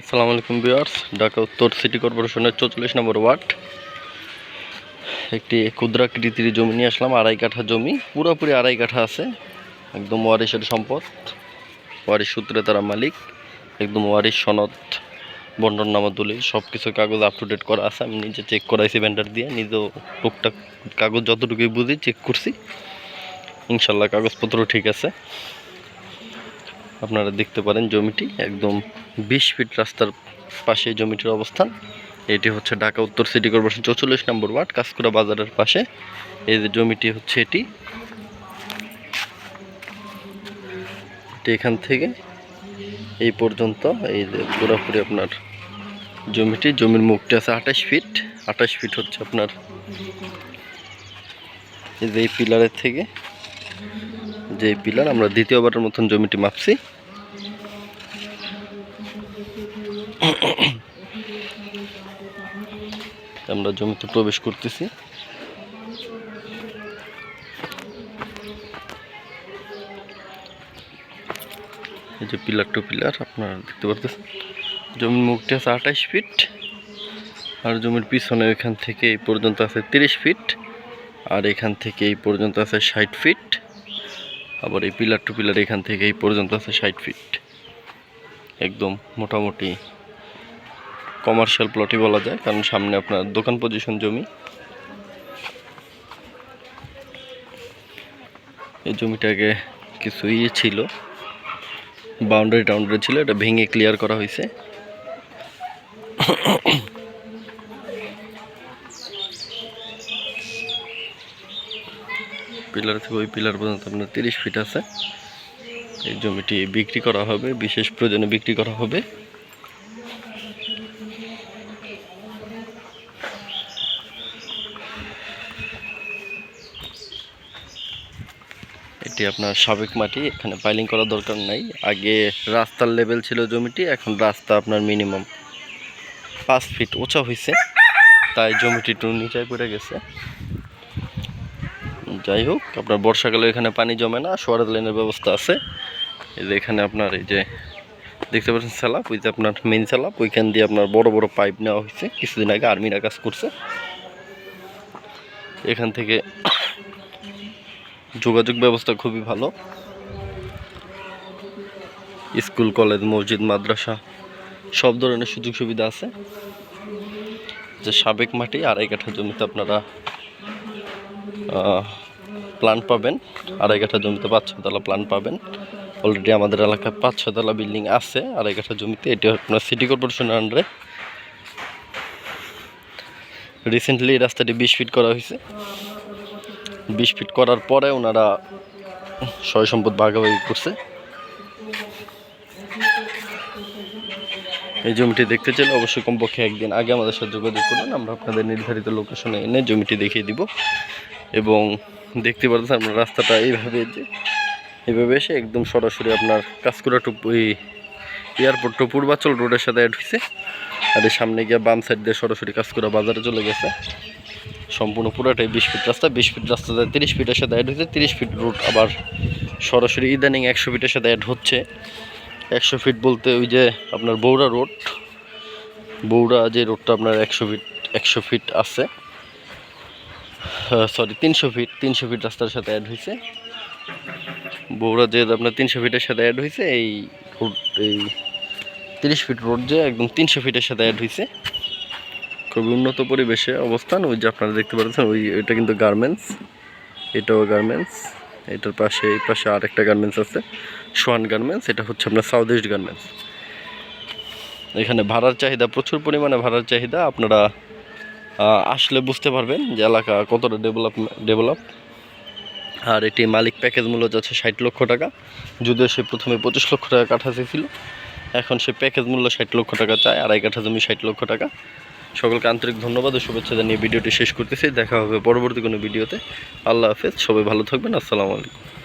আসসালামু আলাইকুম বিয়ার্স ঢাকা উত্তর সিটি কর্পোরেশনের চৌচল্লিশ নম্বর ওয়ার্ড। একটি ক্ষুদ্রাকৃতির জমি নিয়ে আসলাম, আড়াই কাঠা জমি, পুরোপুরি আড়াই কাঠা আছে, একদম ওয়ারিশের সম্পদ। ওয়ারিশ সূত্রে তারা মালিক, একদম ওয়ারিশ সনদ, বন্টন নামা দলিল সব কিছু কাগজ আপ টু ডেট করা আছে। আমি নিজে চেক করাইছি ভেন্ডার দিয়ে, নিজেও টুকটাক কাগজ যতটুকুই বুঝি চেক করছি। ইনশাল্লাহ কাগজপত্র ঠিক আছে। আপনারা দেখতে পারেন জমিটি, একদম বিশ ফিট রাস্তার পাশে জমিটির অবস্থান। এটি হচ্ছে ঢাকা উত্তর সিটি কর্পোরেশন চৌচল্লিশ নম্বর ওয়ার্ড, কাঁচকুড়া বাজারের পাশে। এই যে জমিটি হচ্ছে এটি। এখান থেকে এই পর্যন্ত এই যে পুরোপুরি আপনার জমিটি। জমির মুখটি আছে আঠাশ ফিট। আঠাশ ফিট হচ্ছে আপনার এই যে এই পিলারের থেকে যে পিলার, আমরা দ্বিতীয়বারের মতন জমিটি মাপছি। আমরা জমিতে প্রবেশ করতেছি। এই যে পিলার টু পিলার, আপনারা দেখতে পারতেছেন? জমির মুখটি আছে আঠাশ ফিট, আর জমির পিছনে এখান থেকে এই পর্যন্ত আছে তিরিশ ফিট, আর এখান থেকে এই পর্যন্ত আছে ষাট ফিট, আবার এই পিলার টু পিলার এখান থেকে এই পর্যন্ত আছে ষাট ফিট। একদম মোটামুটি কমার্শিয়াল প্লটই বলা যায়, কারণ সামনে আপনার দোকান পজিশন জমি। এই জমিটাকে কিছু ইয়ে ছিল বাউন্ডারি টাউন্ডারি ছিল, এটা ভেঙে ক্লিয়ার করা হয়েছে। পিলার থেকে ওই পিলার পর্যন্ত আপনার তিরিশ ফিট আছে। এই জমিটি বিক্রি করা হবে, বিশেষ প্রয়োজনে বিক্রি করা হবে। এটি আপনার সাবেক মাটি, এখানে পাইলিং করার দরকার নাই। আগে রাস্তার লেভেল ছিল জমিটি, এখন রাস্তা আপনার মিনিমাম পাঁচ ফিট উঁচা হয়েছে তাই জমিটি একটু নিচায় পড়ে গেছে। যাই হোক, আপনার বর্ষাকালে এখানে পানি জমে না সোয়ারেজ লাইনের ব্যবস্থা আছে। এই যে এখানে আপনার এই যে দেখতে পাচ্ছেন স্যালাপ ওই যে আপনার মেন স্যালাপ ওইখান দিয়ে আপনার বড় বড় পাইপ নেওয়া হয়েছে কিছুদিন আগে আর্মিরা কাজ করছে। এখান থেকে যোগাযোগ ব্যবস্থা খুবই ভালো। স্কুল, কলেজ, মসজিদ, মাদ্রাসা, সব ধরনের সুযোগ সুবিধা আছে। যে সাবেক মাটি আড়াই কাঠা জমিতে আপনারা প্ল্যান পাবেন। আড়াই কাঠা জমিতে পাঁচ ছতলা প্ল্যান পাবেন। অলরেডি আমাদের এলাকায় পাঁচ ছতলা বিল্ডিং আছে, আড়াই কাঠা জমিতে। এটি আপনার সিটি কর্পোরেশনের আন্ডারে রিসেন্টলি এই রাস্তাটি বিশ ফিট করা হয়েছে। বিশ ফিট করার পরে ওনারা সয় সম্পদ ভাগাভাগি করছে। এই জমিটি দেখতে চাইলে অবশ্যই কমপক্ষে একদিন আগে আমাদের সাথে যোগাযোগ করুন, আমরা আপনাদের নির্ধারিত লোকেশনে এনে জমিটি দেখিয়ে দিব। এবং দেখতে পাচ্ছেন আপনার রাস্তাটা এইভাবে যে, এইভাবে এসে একদম সরাসরি আপনার কাঁচকুড়া টু ওই এয়ারপোর্ট টু পূর্বাচল রোডের সাথে অ্যাড হয়েছে। আর সামনে গিয়ে বাম সাইড দিয়ে সরাসরি কাঁচকুড়া বাজারে চলে গেছে। সম্পূর্ণ পুরোটাই বিশ ফিট রাস্তা, বিশ ফিট রাস্তাতে তিরিশ ফিটের সাথে অ্যাড হয়েছে, তিরিশ ফিট রুট আবার সরাসরি ইদানিং একশো ফিটের সাথে অ্যাড হচ্ছে। একশো ফিট বলতে ওই যে আপনার বৌড়া রোড বৌড়া যে রোডটা আপনার একশো ফিট একশো ফিট আছে। সরি তিনশো ফিট তিনশো ফিট রাস্তার সাথে অ্যাড হয়েছে। বৌড়া যে আপনার তিনশো ফিটের সাথে অ্যাড হয়েছে, এই রোড এই তিরিশ ফিট রোড যে একদম তিনশো ফিটের সাথে অ্যাড হয়েছে। খুবই উন্নত পরিবেশে অবস্থান। ওই যে আপনারা দেখতে পাচ্ছেন, ওই এটা কিন্তু গার্মেন্টস এটাও গার্মেন্টস এটার পাশে, এই পাশে আরেকটা গার্মেন্টস আছে, সোয়ান গার্মেন্টস এটা হচ্ছে আপনার সাউথ ইস্ট গার্মেন্টস এখানে ভাড়ার চাহিদা, প্রচুর পরিমাণে ভাড়ার চাহিদা, আপনারা আসলে বুঝতে পারবেন যে এলাকা কতটা ডেভেলপ ডেভেলপ আর এটি মালিক প্যাকেজ মূল্য যাচ্ছে ষাট লক্ষ টাকা, যদিও সে প্রথমে পঁচিশ লক্ষ টাকা কাঠা চেয়েছিল এখন সে প্যাকেজ মূল্য ষাট লক্ষ টাকা চায়, আড়াই কাঠা জমি ষাট লক্ষ টাকা। সকলকে আন্তরিক ধন্যবাদ ও শুভেচ্ছা জানিয়ে ভিডিওটি শেষ করতেছি। দেখা হবে পরবর্তী কোনো ভিডিওতে। আল্লাহ হাফেজ, সবাই ভালো থাকবেন, আসসালামু আলাইকুম।